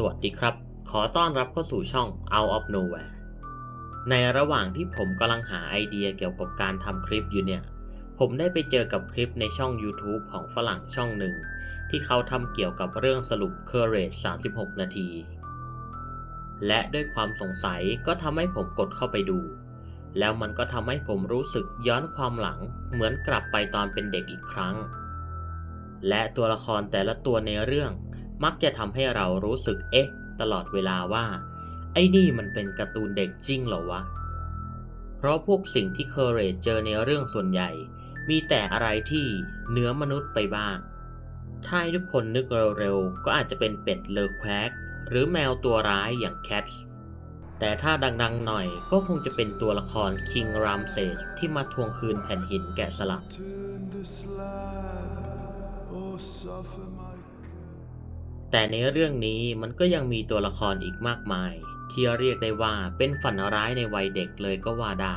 สวัสดีครับ ขอต้อนรับเข้าสู่ช่อง Out of Nowhere ในระหว่างที่ผมกำลังหาไอเดียเกี่ยวกับการทำคลิปอยู่เนี่ย ผมได้ไปเจอกับคลิปในช่อง YouTube ของฝรั่งช่องหนึ่ง ที่เขาทำเกี่ยวกับเรื่องสรุป Courage 36 นาที และด้วยความสงสัยก็ทำให้ผมกดเข้าไปดู แล้วมันก็ทำให้ผมรู้สึกย้อนความหลัง เหมือนกลับไปตอนเป็นเด็กอีกครั้ง และตัวละครแต่ละตัวในเรื่อง มักจะทำให้เรารู้สึกเอ๊ะ ตลอดเวลาว่า ไอ้นี่มันเป็นการ์ตูนเด็กจริงเหรอวะ เพราะพวกสิ่งที่เคอร์เรจเจอในเรื่องส่วนใหญ่ มีแต่อะไรที่เหนือมนุษย์ไปบ้าง ถ้าให้ทุกคนนึกเร็วๆ ก็อาจจะเป็นเป็ดเลอแควกหรือแมวตัวร้ายอย่างแคทแต่ถ้าดังๆหน่อยก็คงจะเป็นตัวละครคิงรามเซสที่มาทวงคืนแผ่นหินแกะสลัก แต่ในเรื่องนี้มันก็ยังมีตัวละครอีกมากมาย ที่เรียกได้ว่าเป็นฝันร้ายในวัยเด็กเลยก็ว่าได้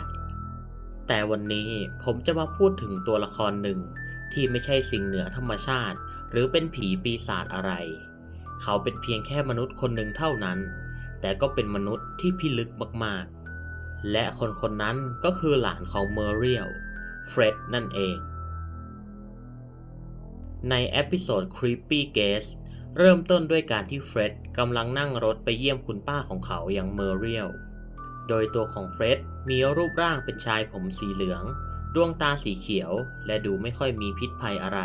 แต่วันนี้ผมจะมาพูดถึงตัวละครหนึ่ง ที่ไม่ใช่สิ่งเหนือธรรมชาติ หรือเป็นผีปีศาจอะไร เขาเป็นเพียงแค่มนุษย์คนหนึ่งเท่านั้น แต่ก็เป็นมนุษย์ที่พิลึกมากๆ และคนคนนั้นก็คือหลานของเมอริเอลเฟร็ดนั่นเอง ในเอพิโซด Creepy Guest เริ่มต้นด้วยการที่เฟร็ดกำลังนั่งรถไปเยี่ยมคุณป้าของเขาอย่างเมอริเอลโดยตัวของเฟร็ดมีรูปร่างเป็นชายผมสีเหลือง ดวงตาสีเขียว และดูไม่ค่อยมีพิษภัยอะไร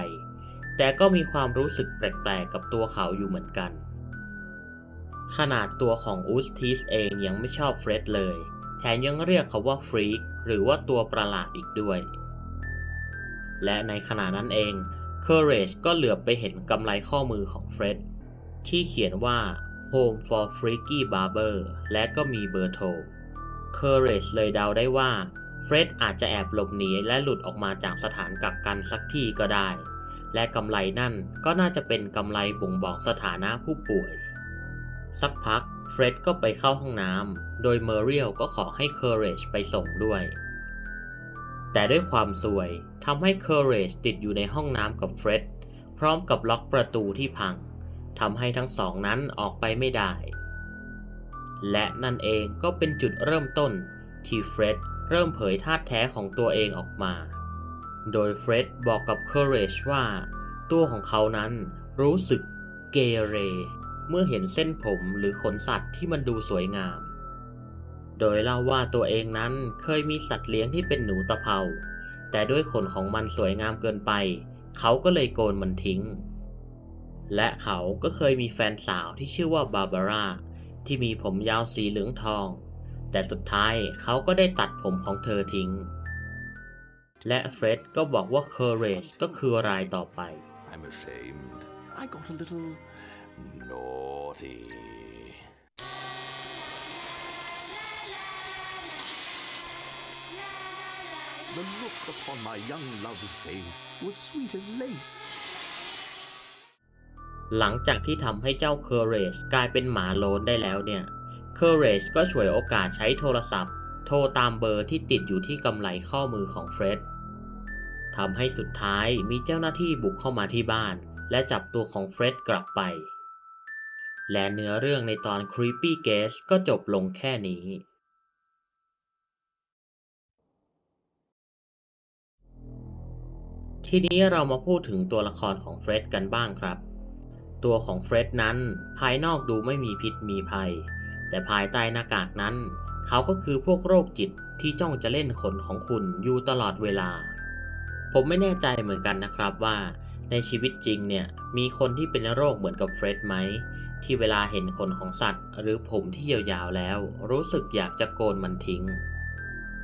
แต่ก็มีความรู้สึกแปลกๆกับตัวเขาอยู่เหมือนกัน ขนาดตัวของอูสติสเองยังไม่ชอบเฟร็ดเลย แถมยังเรียกเขาว่าฟรีกหรือว่าตัวประหลาดอีกด้วย และในขณะนั้นเอง Courage ก็เหลือบไปเห็นกำไลข้อมือของเฟร็ดที่เขียนว่า Home for Freaky Barber และก็มีเบอร์โทร Courage เลยเดาได้ว่าเฟร็ดอาจจะแอบหลบหนีและหลุดออกมาจากสถานกักกันสักที่ก็ได้ และกำไลนั่นก็น่าจะเป็นกำไลบ่งบอกสถานะผู้ป่วย สักพักเฟร็ดก็ไปเข้าห้องน้ำ โดยเมอริเอลก็ขอให้ Courage ไปส่งด้วย แต่ด้วยความซวยทำให้ Courage ติดอยู่ในห้องน้ำกับเฟร็ดพร้อมกับล็อกประตูที่พังทำให้ทั้งสองนั้นออกไปไม่ได้ และนั่นเองก็เป็นจุดเริ่มต้นที่เฟร็ดเริ่มเผยธาตุแท้ของตัวเองออกมา โดยเฟร็ดบอกกับ Courage ว่า ตัวของเขานั้นรู้สึกเกเร เมื่อเห็นเส้นผมหรือขนสัตว์ที่มันดูสวยงาม โดยเล่าว่าตัวเองนั้นเคยมีสัตว์เลี้ยงที่เป็นหนูตะเภา แต่ด้วยขนของมันสวยงามเกินไป เขาก็เลยโกนมันทิ้ง และเขาก็เคยมีแฟนสาวที่ชื่อว่าบาบาร่าที่มีผมยาวสีเหลืองทอง แต่สุดท้ายเขาก็ได้ตัดผมของเธอทิ้ง และเฟร็ดก็บอกว่า Courage ก็คือรายต่อไป I'm ashamed. I got a little naughty. The look upon my young love's face was sweet as lace. หลังจากที่ทำให้เจ้า Courage กลายเป็นหมาโลนได้แล้วเนี่ย Courage ก็ฉวยโอกาสใช้โทรศัพท์ โทรตามเบอร์ที่ติดอยู่ที่กำไลข้อมือของเฟร็ดทำให้สุดท้ายมีเจ้าหน้าที่บุกเข้ามาที่บ้าน และจับตัวของเฟร็ดกลับไป และเนื้อเรื่องในตอน Creepy Guest ก็จบลงแค่นี้ ทีนี้เรามาพูดถึงตัวละครของเฟร็ดกันบ้างครับ ตัวของเฟร็ดนั้นภายนอกดูไม่มีพิษมีภัย แต่ภายใต้หน้ากากนั้น เขาก็คือพวกโรคจิตที่จ้องจะเล่นขนของคุณอยู่ตลอดเวลา ผมไม่แน่ใจเหมือนกันนะครับว่าในชีวิตจริงเนี่ยมีคนที่เป็นโรคเหมือนกับเฟร็ดไหม ที่เวลาเห็นขนของสัตว์ หรือผมที่ยาวๆแล้ว รู้สึกอยากจะโกนมันทิ้ง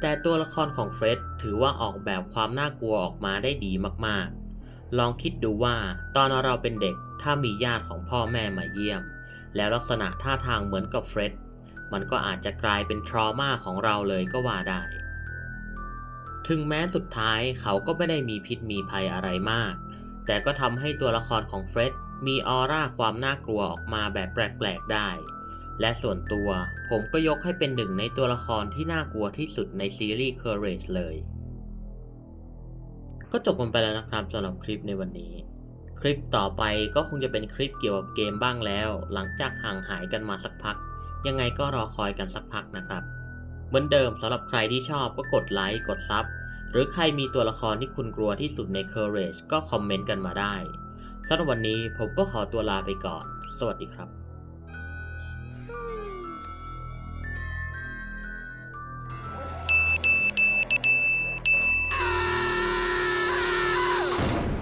แต่ตัวละครของเฟร็ดถือว่าออกแบบความน่ากลัวออกมาได้ดีมากๆ ลองคิดดูว่าตอนเราเป็นเด็กถ้ามีญาติของพ่อแม่มาเยี่ยม แล้วลักษณะท่าทางเหมือนกับเฟร็ดมันก็อาจจะกลายเป็นทรมาของเราเลยก็ว่าได้ ถึงแม้สุดท้ายเขาก็ไม่ได้มีพิษมีภัยอะไรมาก แต่ก็ทำให้ตัวละครของเฟร็ดมีออร่าความน่ากลัวออกมาแบบแปลกๆได้ และส่วนตัวผมก็ยกให้เป็นหนึ่งในตัวละครที่น่ากลัวที่สุดในซีรีส์ Courage เลย ก็จบกันไปแล้วนะครับสำหรับคลิปในวันนี้ คลิปต่อไปก็คงจะเป็นคลิปเกี่ยวกับเกมบ้างแล้ว หลังจากห่างหายกันมาสักพัก ยังไงก็รอคอยกันสักพักนะครับ เหมือนเดิมสำหรับใครที่ชอบก็กดไลค์กดซับหรือใครมีตัวละครที่คุณกลัวที่สุดใน Courage ก็คอมเมนต์กันมาได้สำหรับวันนี้ผมก็ขอตัวลาไปก่อน สวัสดีครับ